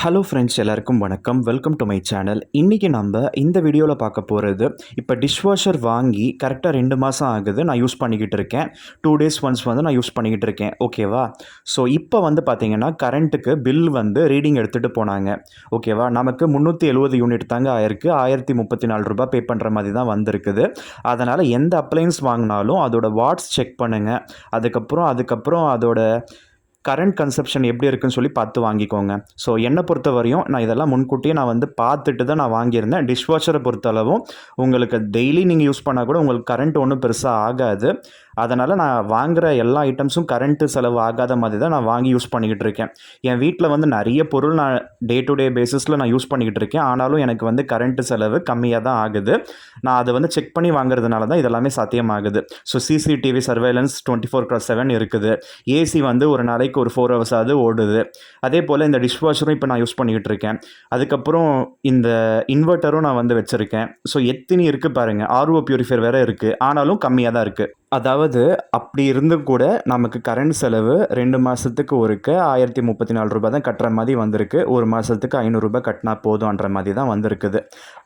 Hello friends எல்லாருக்கும் வணக்கம். Welcome to my channel இன்றைக்கி நம்ம இந்த வீடியோவில் பார்க்க போகிறது இப்போ டிஷ்வாஷர் வாங்கி கரெக்டாக ரெண்டு மாதம் ஆகுது நான் யூஸ் பண்ணிக்கிட்டு இருக்கேன். டூ டேஸ் ஒன்ஸ் வந்து நான் யூஸ் பண்ணிக்கிட்டு இருக்கேன். ஓகேவா ஸோ இப்போ வந்து பார்த்தீங்கன்னா கரண்ட்டுக்கு பில் வந்து ரீடிங் எடுத்துகிட்டு போனாங்க. ஓகேவா நமக்கு முந்நூற்றி எழுபது யூனிட் தாங்க ஆயிருக்கு. ஆயிரத்தி முப்பத்தி நாலு ரூபாய் பே பண்ணுற மாதிரி தான் வந்திருக்குது. அதனால் எந்த அப்ளைன்ஸ் வாங்கினாலும் அதோட வாட்ஸ் செக் பண்ணுங்கள் அதுக்கப்புறம் அதுக்கப்புறம் அதோட கரண்ட் கன்செப்ஷன் எப்படி இருக்குன்னு சொல்லி பார்த்து வாங்கிக்கோங்க. ஸோ என்னை பொறுத்த வரையும் நான் இதெல்லாம் முன்கூட்டியே நான் வந்து பார்த்துட்டு தான் நான் வாங்கியிருந்தேன். டிஷ்வாஷரை பொறுத்தளவும் உங்களுக்கு டெய்லி நீங்கள் யூஸ் பண்ணால் கூட உங்களுக்கு கரண்ட் ஒன்றும் பெருசாக ஆகாது. அதனால் நான் வாங்குகிற எல்லா ஐட்டம்ஸும் கரண்ட்டு செலவு ஆகாத மாதிரி தான் நான் வாங்கி யூஸ் பண்ணிக்கிட்டு இருக்கேன். என் வீட்டில் வந்து நிறைய பொருள் நான் டே டு டே பேசிஸில் நான் யூஸ் பண்ணிக்கிட்டு இருக்கேன். ஆனாலும் எனக்கு வந்து கரண்ட்டு செலவு கம்மியாக தான் ஆகுது. நான் அதை வந்து செக் பண்ணி வாங்குறதுனால தான் இதெல்லாமே சாத்தியமாகுது. So CCTV surveillance twenty four cross seven இருக்குது. ஏசி வந்து ஒரு நாளைக்கு ஒரு ஃபோர் ஹவர்ஸ் ஆகுது ஓடுது. அதே போல் இந்த டிஷ் வாஷரும் இப்போ நான் யூஸ் பண்ணிக்கிட்டு இருக்கேன். அதுக்கப்புறம் இந்த இன்வெர்ட்டரும் நான் வந்து வச்சுருக்கேன். ஸோ எத்தினி இருக்குது பாருங்கள் ஆர்ஓ பியூரிஃபையர் வேறு இருக்குது ஆனாலும் கம்மியாக தான் இருக்குது அதாவது அப்படி இருந்தும் கூட நமக்கு கரண்ட் செலவு ரெண்டு மாதத்துக்கு ஒருக்க ஆயிரத்தி முப்பத்தி நாலு ரூபாய் தான் கட்டுற மாதிரி வந்திருக்கு. ஒரு மாதத்துக்கு ஐநூறுரூபா கட்டினா போதும்ன்ற மாதிரி தான் வந்திருக்குது.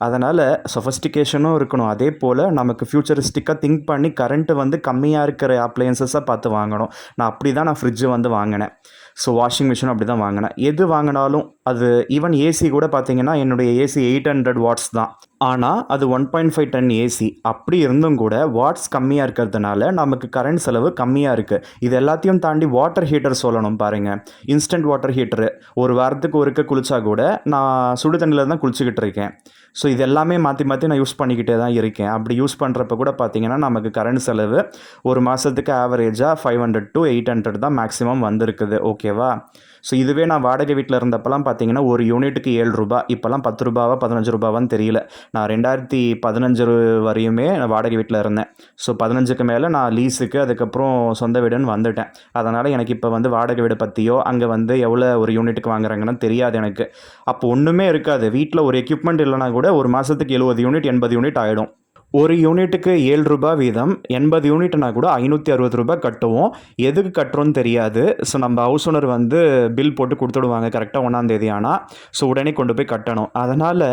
அதனால் சொஃபஸ்டிகேஷனும் இருக்கணும். அதே போல் நமக்கு ஃப்யூச்சரிஸ்டிக்காக திங்க் பண்ணி கரண்ட்டு வந்து கம்மியாக இருக்கிற அப்ளையன்சஸாக பார்த்து வாங்கணும். நான் அப்படி தான் நான் ஃப்ரிட்ஜு வந்து வாங்கினேன். ஸோ வாஷிங் மிஷின் அப்படி தான் வாங்கினேன். எது வாங்கினாலும் அது ஈவன் ஏசி கூட பார்த்தீங்கன்னா என்னுடைய ஏசி எயிட் ஹண்ட்ரட் வாட்ஸ் தான். ஆனால் அது one point five ton AC அப்படி இருந்தும் கூட வாட்ஸ் கம்மியாக இருக்கிறதுனால நமக்கு கரண்ட் செலவு கம்மியாக இருக்குது இது எல்லாத்தையும் தாண்டி வாட்டர் ஹீட்டர் சொல்லணும் பாருங்கள் இன்ஸ்டன்ட் வாட்டர் ஹீட்டரு ஒரு வாரத்துக்கு ஒருக்க குளிச்சா கூட நான் சுடு தண்ணியில் தான் குளிச்சுக்கிட்டு இருக்கேன். ஸோ இது எல்லாமே மாற்றி மாற்றி நான் யூஸ் பண்ணிக்கிட்டே தான் இருக்கேன். அப்படி யூஸ் பண்ணுறப்ப கூட பார்த்தீங்கன்னா நமக்கு கரண்ட் செலவு ஒரு மாதத்துக்கு ஆவரேஜாக five hundred to eight hundred தான் மேக்ஸிமம் வந்திருக்குது. ஓகேவா? ஸோ இதுவே நான் வாடகை வீட்டில் இருந்தப்பெல்லாம் பார்த்தீங்கன்னா ஒரு யூனிட்டுக்கு ஏழு ரூபா. இப்போல்லாம் பத்து ரூபாவா பதினஞ்சு ரூபாவான்னு தெரியல. நான் ரெண்டாயிரத்தி பதினஞ்சு வரையுமே நான் வாடகை வீட்டில் இருந்தேன். ஸோ பதினஞ்சுக்கு மேலே நான் லீஸுக்கு அதுக்கப்புறம் சொந்த வீடுன்னு வந்துட்டேன். அதனால் எனக்கு இப்போ வந்து வாடகை வீடு பற்றியோ அங்கே வந்து எவ்வளோ ஒரு யூனிட்டுக்கு வாங்குறாங்கன்னு தெரியாது எனக்கு. அப்போ ஒன்றுமே இருக்காது. வீட்டில் ஒரு எக்யூப்மெண்ட் இல்லைனா கூட ஒரு மாதத்துக்கு எழுபது யூனிட் எண்பது யூனிட் ஆகிடும் ஒரு யூனிட்டுக்கு ஏழு ரூபாய் வீதம் எண்பது யூனிட்னா கூட ஐநூற்றி அறுபது ரூபாய் கட்டுவோம். எதுக்கு கட்டுறோன்னு தெரியாது. ஸோ நம்ம ஹவுஸ் ஓனர் வந்து பில் போட்டு கொடுத்துடுவாங்க கரெக்டாக ஒன்றாந்தேதி ஆனால் ஸோ உடனே கொண்டு போய் கட்டணும். அதனால்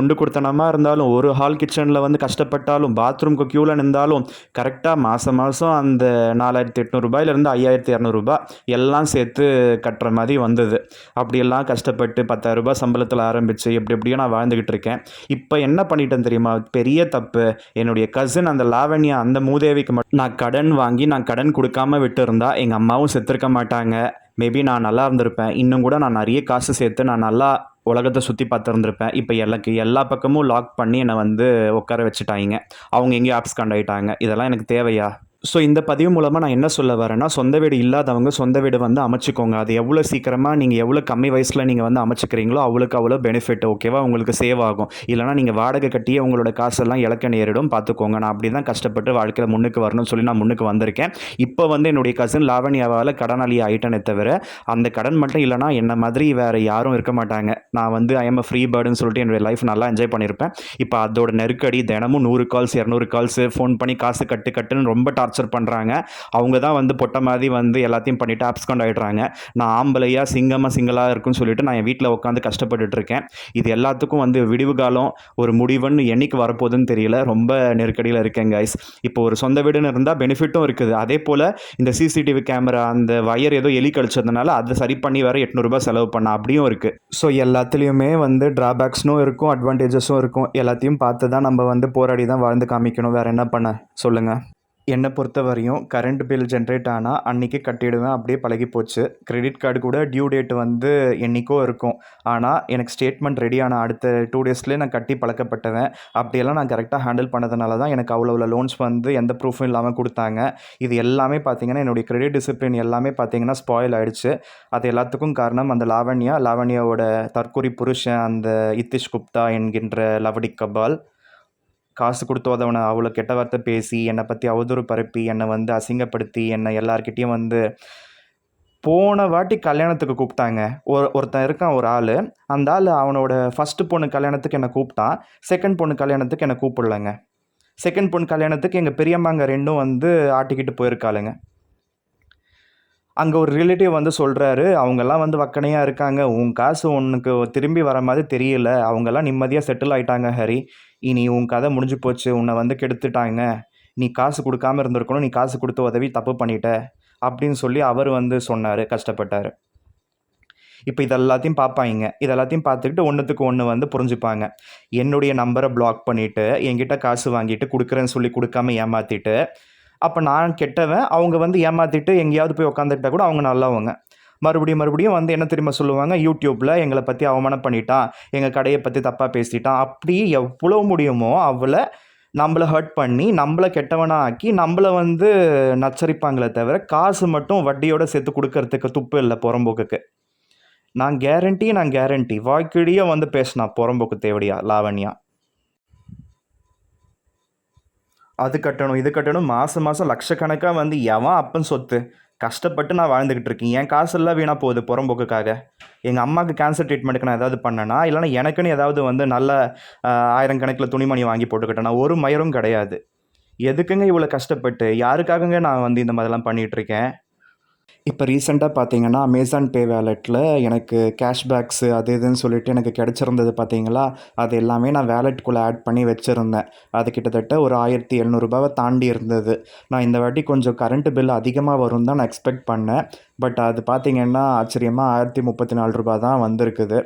ஒன்று கொடுத்தனமாக இருந்தாலும் ஒரு ஹால் கிச்சனில் வந்து கஷ்டப்பட்டாலும் பாத்ரூம்க்கு க்யூவில் நின்றாலும் கரெக்டாக மாதம் மாதம் அந்த நாலாயிரத்தி எட்நூறுபாயிலேருந்து ஐயாயிரத்தி இரநூறுபா எல்லாம் சேர்த்து கட்டுற மாதிரி வந்தது. அப்படியெல்லாம் கஷ்டப்பட்டு பத்தாயிரரூபா சம்பளத்தில் ஆரம்பித்து எப்படி எப்படியோ நான் வாழ்ந்துக்கிட்டு இருக்கேன். இப்போ என்ன பண்ணிட்டேன் தெரியுமா? பெரிய தப்பு. என்னுடைய கசின் அந்த லாவண்யா அந்த மூதேவிக்கு மட்டும் நான் கடன் வாங்கி நான் கடன் கொடுக்காம விட்டுருந்தா எங்கள் அம்மாவும் செத்துருக்க மாட்டாங்க. மேபி நான் நல்லா இருந்திருப்பேன். இன்னும் கூட நான் நிறைய காசு சேர்த்து நான் நல்லா உலகத்தை சுற்றி பார்த்துருந்துருப்பேன். இப்போ எனக்கு எல்லா பக்கமும் லாக் பண்ணி என்னை வந்து உட்கார வச்சுட்டாங்க. அவங்க எங்கேயும் ஆப்ஸ் கண்டாயிட்டாங்க இதெல்லாம் எனக்கு தேவையா? ஸோ இந்த பதிவு மூலமாக நான் என்ன சொல்ல வரேன்னா சொந்த வீடு இல்லாதவங்க சொந்த வீடு வந்து அமைச்சிக்கோங்க. அது எவ்வளோ சீக்கிரமாக நீங்கள் எவ்வளோ கம்மி வயசில் நீங்கள் வந்து அமைச்சிக்கிறீங்களோ அவ்வளோக்கு அவ்வளோ பெனிஃபிட் ஓகேவா உங்களுக்கு சேவ் ஆகும். இல்லைனா நீங்கள் வாடகை கட்டியே உங்களோட காசெல்லாம் இழக்க நேரிடும். பார்த்துக்கோங்க. நான் அப்படி தான் கஷ்டப்பட்டு வாழ்க்கையில் முன்னுக்கு வரணும்னு சொல்லி நான் முன்னுக்கு வந்திருக்கேன். இப்போ வந்து என்னுடைய கசின் லாவண்யாவால் கடனாளி ஆகிட்டனே தவிர அந்த கடன் மட்டும் இல்லைனா என்ன மாதிரி வேறு யாரும் இருக்க மாட்டாங்க. நான் வந்து ஐ எம் ஃப்ரீ பேர்டுன்னு சொல்லிட்டு என்னுடைய லைஃப் நல்லா என்ஜாய் பண்ணியிருப்பேன். இப்போ அதோட நெருக்கடி தினமும் நூறு கால்ஸ் இரநூறு கால்ஸ் ஃபோன் பண்ணி காசு கட்டு கட்டுன்னு ரொம்ப டார்ச்சர் பண்ணுறாங்க அவங்க தான் வந்து பொட்டை மாதிரி வந்து எல்லாத்தையும் பண்ணிவிட்டு ஆப்ஸ்காண்ட் ஆகிடுறாங்க நான் ஆம்பளையாக சிங்கமாக சிங்களாக இருக்குன்னு சொல்லிட்டு நான் என் வீட்டில் உட்காந்து கஷ்டப்பட்டுட்டு இருக்கேன். இது எல்லாத்துக்கும் வந்து விடிவு காலம் ஒரு முடிவுன்னு என்னைக்கு வரப்போகுதுன்னு தெரியல. ரொம்ப நெருக்கடியில் இருக்கேன் கைஸ் இப்போ ஒரு சொந்த வீடுன்னு இருந்தால் பெனிஃபிட்டும் இருக்குது. அதே போல் இந்த சிசிடிவி கேமரா அந்த வயர் ஏதோ எலி கழிச்சதுனால அதை சரி பண்ணி வேறு எட்நூறுபா செலவு பண்ண அப்படியும் இருக்குது ஸோ எல்லாத்துலேயுமே வந்து ட்ராபேக்ஸ்னும் இருக்கும் அட்வான்டேஜஸும் இருக்கும். எல்லாத்தையும் பார்த்து தான் நம்ம வந்து போராடி தான் வாழ்ந்து காமிக்கணும். வேறு என்ன பண்ண? சொல்லுங்கள் என்னை பொறுத்த வரையும் கரண்ட் பில் ஜென்ரேட் ஆனால் அன்றைக்கி கட்டிடுவேன். அப்படியே பழகி போச்சு. கிரெடிட் கார்டு கூட டியூ டேட் வந்து என்றைக்கோ இருக்கும். ஆனால் எனக்கு ஸ்டேட்மெண்ட் ரெடி ஆன அடுத்த டூ டேஸ்லேயே நான் கட்டி பழக்கப்பட்டவன். அப்படியெல்லாம் நான் கரெக்டாக ஹேண்டில் பண்ணதுனால தான் எனக்கு அவ்வளோ அவ்வளோ லோன்ஸ் வந்து எந்த ப்ரூஃபும் இல்லாமல் கொடுத்தாங்க. இது எல்லாமே பார்த்தீங்கன்னா என்னுடைய கிரெடிட் டிசிப்ளின் எல்லாமே பார்த்தீங்கன்னா ஸ்பாயில் ஆகிடுச்சு அது எல்லாத்துக்கும் காரணம் அந்த லாவண்யா. லாவண்யாவோட தற்கொலை புருஷன் அந்த இத்திஷ் குப்தா என்கின்ற லவடி கபால். காசு கொடுத்து உதவனை அவ்வளோ கெட்ட வார்த்தை பேசி என்னை பற்றி அவதூறு பரப்பி என்னை வந்து அசிங்கப்படுத்தி என்னை எல்லார்கிட்டேயும் வந்து போன வாட்டி கல்யாணத்துக்கு கூப்பிட்டாங்க. ஒரு ஒருத்தன் இருக்கான் ஒரு ஆள். அந்த ஆள் அவனோட ஃபஸ்ட்டு பொண்ணு கல்யாணத்துக்கு என்னை கூப்பிட்டான். செகண்ட் பொண்ணு கல்யாணத்துக்கு என்னை கூப்பிடலங்க. செகண்ட் பொண்ணு கல்யாணத்துக்கு எங்கள் பெரியம்மாங்க ரெண்டும் வந்து ஆட்டிக்கிட்டு போயிருக்காளுங்க. அங்கே ஒரு ரிலேட்டிவ் வந்து சொல்கிறாரு அவங்கெல்லாம் வந்து வக்கனையாக இருக்காங்க. உன் காசு உனக்கு திரும்பி வர மாதிரி தெரியல. அவங்கெல்லாம் நிம்மதியாக செட்டில் ஆயிட்டாங்க ஹரி. இனி உன் கதை முடிஞ்சு போச்சு. உன்னை வந்து கெடுத்துட்டாங்க. நீ காசு கொடுக்காம இருந்திருக்கணும். நீ காசு கொடுத்த உதவி தப்பு பண்ணிட்ட. அப்படின்னு சொல்லி அவர் வந்து சொன்னார் கஷ்டப்பட்டார். இப்போ இதெல்லாத்தையும் பார்ப்பாங்க இதெல்லாத்தையும் பார்த்துக்கிட்டு ஒன்றுத்துக்கு ஒன்று வந்து புரிஞ்சுப்பாங்க. என்னுடைய நம்பரை பிளாக் பண்ணிவிட்டு என்கிட்ட காசு வாங்கிட்டு கொடுக்குறேன்னு சொல்லி கொடுக்காம ஏமாற்றிட்டு அப்போ நான் கெட்டவன் அவங்க வந்து ஏமாற்றிட்டு எங்கேயாவது போய் உட்காந்துக்கிட்டா கூட அவங்க நல்லவங்க. மறுபடியும் மறுபடியும் வந்து என்ன தெரியுமா சொல்லுவாங்க? யூடியூப்பில் எங்களை பற்றி அவமானம் பண்ணிட்டான் எங்கள் கடையை பற்றி தப்பாக பேசிட்டான். அப்படி எவ்வளோ முடியுமோ அவளை நம்மளை ஹர்ட் பண்ணி நம்மளை கெட்டவனாக ஆக்கி நம்மளை வந்து நச்சரிப்பாங்களே தவிர காசு மட்டும் வட்டியோடு சேர்த்து கொடுக்கறதுக்கு துப்பு இல்லை புறம்போக்குக்கு. நான் கேரண்டி நான் கேரண்டி வாழ்க்கையிலேயே வந்து பேசினா புறம்போக்கு தேவடியா லாவண்யா? அது கட்டணும் இது கட்டணும். மாதம் மாதம் லட்சக்கணக்காக வந்து எவன் அப்பன் சொத்து? கஷ்டப்பட்டு நான் வாழ்ந்துக்கிட்டு இருக்கேன். என் காசெல்லாம் வீணாக போகுது புறம்போக்குக்காக எங்கள் அம்மாவுக்கு கேன்சர் ட்ரீட்மெண்ட்டுக்கு நான் ஏதாவது பண்ணேனா இல்லைனா எனக்குன்னு ஏதாவது வந்து நல்ல ஆயிரம் கணக்கில் துணிமணி வாங்கி போட்டுக்கிட்டேன்னா ஒரு மயரும் கிடையாது. எதுக்குங்க இவ்வளோ கஷ்டப்பட்டு? யாருக்காகங்க நான் வந்து இந்த மாதிரிலாம் பண்ணிகிட்டு இருக்கேன்? இப்போ ரீசெண்டாக பார்த்தீங்கன்னா அமேசான் பே வேலெட்டில் எனக்கு கேஷ்பேக்ஸு அது இதுன்னு சொல்லிட்டு எனக்கு கிடச்சிருந்தது பார்த்தீங்களா அது எல்லாமே நான் வேலெட்டுக்குள்ளே ஆட் பண்ணி வச்சுருந்தேன். அது கிட்டத்தட்ட ஒரு ஆயிரத்தி எழுநூறுபாவை தாண்டி இருந்தது. நான் இந்த வாட்டி கொஞ்சம் கரண்ட் பில் அதிகமாக வரும் தான் நான் எக்ஸ்பெக்ட் பண்ணேன். பட் அது பார்த்தீங்கன்னா ஆச்சரியமாக ஆயிரத்தி முப்பத்தி நாலு ரூபா தான் வந்திருக்குது.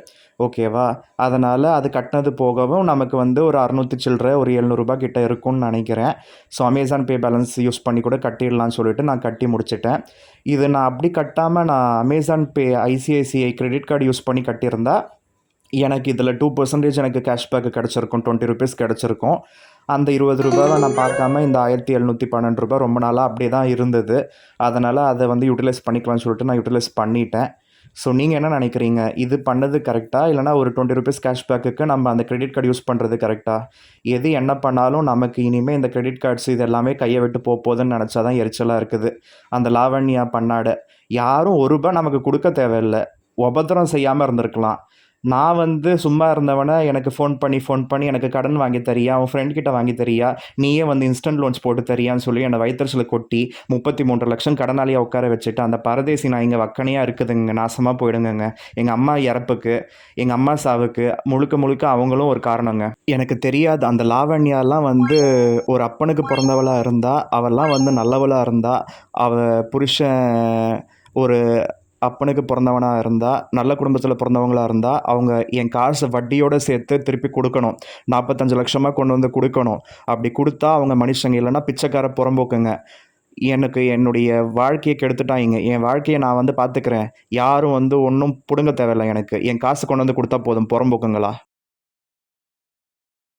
ஓகேவா அதனால் அது கட்டினது போகவும் நமக்கு வந்து ஒரு அறநூற்றி சில்லற ஒரு எழுநூறுபா கிட்ட இருக்கும்னு நினைக்கிறேன். So Amazon Pay balance use பண்ணி கூட கட்டிடலாம்னு சொல்லிட்டு நான் கட்டி முடிச்சிட்டேன். இது நான் அப்படி கட்டாமல் நான் Amazon Pay ICICI credit card use பண்ணி கட்டியிருந்தா எனக்கு இதில் டூ பர்சன்டேஜ் எனக்கு கேஷ்பேக் கிடச்சிருக்கும் டுவெண்ட்டி ருபீஸ் கிடச்சிருக்கும். அந்த இருபது ரூபாவை நான் பார்க்காம இந்த ஆயிரத்தி எழுநூற்றி பன்னெண்டு ரூபாய் ரொம்ப நாளாக அப்படியே தான் இருந்தது. அதனால் அதை வந்து யூட்டிலைஸ் பண்ணிக்கலாம்னு சொல்லிட்டு நான் யூட்டிலைஸ் பண்ணிட்டேன். ஸோ நீங்கள் என்ன நினைக்கிறீங்க? இது பண்ணது கரெக்டாக இல்லைனா ஒரு டுவெண்ட்டி ருபீஸ் கேஷ்பேக்குக்கு நம்ம அந்த கிரெடிட் கார்டு யூஸ் பண்ணுறது கரெக்டாக எது என்ன பண்ணாலும் நமக்கு இனிமேல் இந்த கிரெடிட் கார்ட்ஸ் இது எல்லாமே கையை விட்டு போக போகுதுன்னு நினச்சா தான் எரிச்சலாக இருக்குது. அந்த லாவண்யா பண்ணாட. யாரும் ஒரு ரூபாய் நமக்கு கொடுக்க தேவையில்லை. உபத்திரம் செய்யாமல் இருந்திருக்கலாம். நான் வந்து சும்மா இருந்தவனை எனக்கு ஃபோன் பண்ணி ஃபோன் பண்ணி எனக்கு கடன் வாங்கி தரியா? உன் ஃப்ரெண்ட் கிட்ட வாங்கி தரியா? நீயே வந்து இன்ஸ்டன்ட் லோன்ஸ் போட்டு தரியான்னு சொல்லி என்னை வயிற்றுல கொட்டி முப்பத்தி மூன்று லட்சம் கடனாளியாக உட்கார வச்சுட்டு அந்த பரதேசி நான் இங்கே வக்கனையாக இருக்குதுங்க. நாசமாக போயிடுங்கங்க. எங்கள் அம்மா இறப்புக்கு எங்கள் அம்மா சாவுக்கு முழுக்க முழுக்க அவங்களும் ஒரு காரணங்க. எனக்கு தெரியாது அந்த லாவண்யாலாம் வந்து ஒரு அப்பனுக்கு பிறந்தவளாக இருந்தால் அவெல்லாம் வந்து நல்லவளாக இருந்தால் அவ புருஷன் ஒரு அப்பனுக்கு பிறந்தவனாக இருந்தால் நல்ல குடும்பத்தில் பிறந்தவங்களாக இருந்தால் அவங்க என் காசை வட்டியோடு சேர்த்து திருப்பி கொடுக்கணும். நாற்பத்தஞ்சு லட்சமாக கொண்டு வந்து கொடுக்கணும். அப்படி கொடுத்தா அவங்க மனுஷங்க இல்லைன்னா பிச்சைக்கார புறம்போக்குங்க. எனக்கு என்னுடைய வாழ்க்கையை கெடுத்துட்டாங்க. என் வாழ்க்கையை நான் வந்து பார்த்துக்கிறேன். யாரும் வந்து ஒன்றும் பிடுங்க தேவையில்லை எனக்கு. என் காசு கொண்டு வந்து கொடுத்தா போதும் புறம்போக்குங்களா?